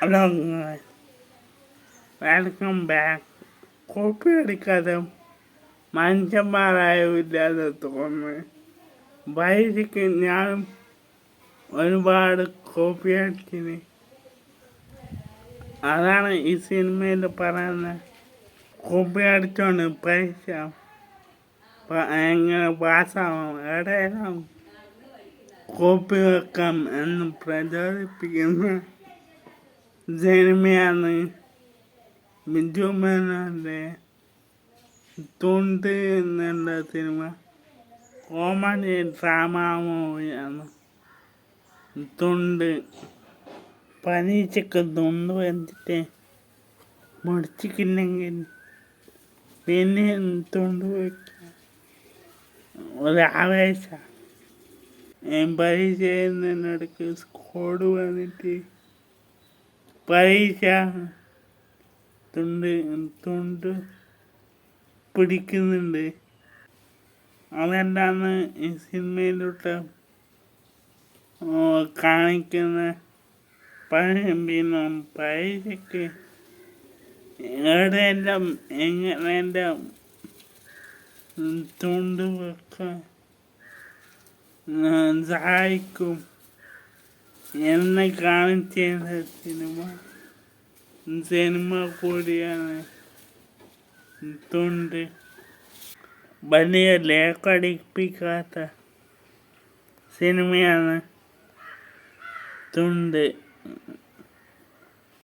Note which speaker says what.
Speaker 1: Hello welcome back copy അടിക്കാതെ മനുഷ്യന്മാരായില്ലാതെ തോന്നുന്നു വൈദ്യക്ക് ഞാനും ഒരുപാട് കോപ്പി അടിച്ചിന് അതാണ് ഈ സിനിമയിൽ പറയുന്നത് കോപ്പി അടിച്ചോണ്ട് പൈസ പ- എങ്ങനെ പാസ്സാവും എവിടെയെല്ലാം കോപ്പി വെക്കാം എന്ന് പ്രചോദിപ്പിക്കുന്ന സിനിമയാണ് ബിജു മേനോന്റെ തുണ്ട് എന്നുള്ള സിനിമ. കോമഡി ഡ്രാമ മൂവിയാണ്. തുണ്ട്. പരീക്ഷയ്ക്ക് തുണ്ട് വെച്ചിട്ട് മുടിച്ചിട്ടില്ലെങ്കിൽ പിന്നെ തുണ്ട് വയ്ക്കുക ആവേശ പരീക്ഷ എഴുതുന്നതിനിടയ്ക്ക് സ്കോഡ് വന്നിട്ട് പരീക്ഷ തുണ്ട് തുണ്ട് പിടിക്കുന്നുണ്ട്. അതെന്താന്ന് ഈ സിനിമയിലോട്ട് കാണിക്കുന്ന പിന്നെ പരീക്ഷയ്ക്ക് എവിടെയെല്ലാം എങ്ങനെയെല്ലാം തുണ്ട് വെക്കാൻ സഹായിക്കും. എന്നെ കാണിച്ച സിനിമ. സിനിമ കൂടിയാണ്. തൊണ്ട്. വലിയ ലേക്കടിപ്പിക്കാത്ത സിനിമയാണ്. തുണ്ട്.